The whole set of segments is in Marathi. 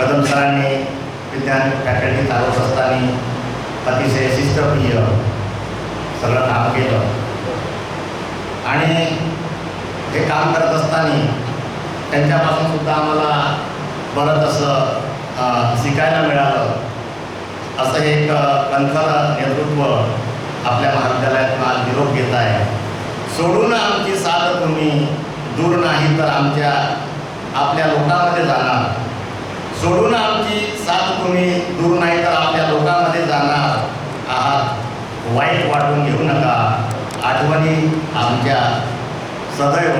कदम सरांनी विज्ञान फॅकल्टी चालवत असताना अतिशय शिस्तप्रिय सगळं काम केलं. आणि हे काम करत असताना त्यांच्यापासून सुद्धा आम्हाला बरंच असं शिकायला मिळालं. असं एक कणखर नेतृत्व आपल्या महाविद्यालयातून आज निरोप घेत आहे. सोडून आमची साथ तुम्ही दूर नाही तर आमच्या आपल्या लोकांमध्ये जाणार. सोडून आमची साथ तुम्ही दूर नाही तर आपल्या लोकांमध्ये जाणार आहात. वाईट वाटून घेऊ नका. आठवणी आमच्या सदैव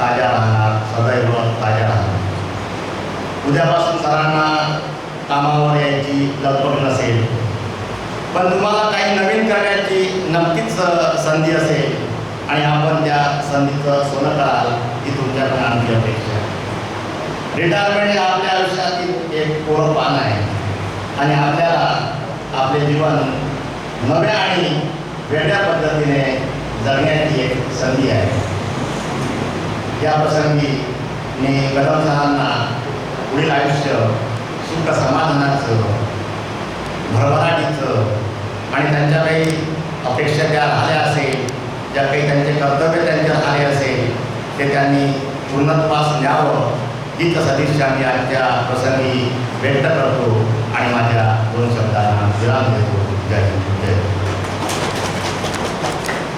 ताज्या राहणार सदैव ताज्या राहणार. उद्यापासून सरांना कामावर यायची लगबग नसेल. पण तुम्हाला काही नवीन करण्याची नक्कीच संधी असेल आणि आपण त्या संधीचं सोनं कराल ही तुमच्याकडे आमची अपेक्षा रिटायरमेंट हे आपल्या आयुष्यातील एक कोरं पान आहे. आणि आपल्याला आपले जीवन नव्या आणि वेगळ्या पद्धतीने जगण्याची एक संधी आहे. या प्रसंगी मी कदम सरांना पुढील आयुष्य सुख समाधानाचं भरभराटीचं आणि त्यांच्या काही अपेक्षा ज्या राहिल्या असेल ज्या काही त्यांचे कर्तव्य त्यांचे राहिले असेल ते त्यांनी पूर्णत्वास न्यावं. గీత సతీష్ చామి హత్య ప్రసంగి వెంట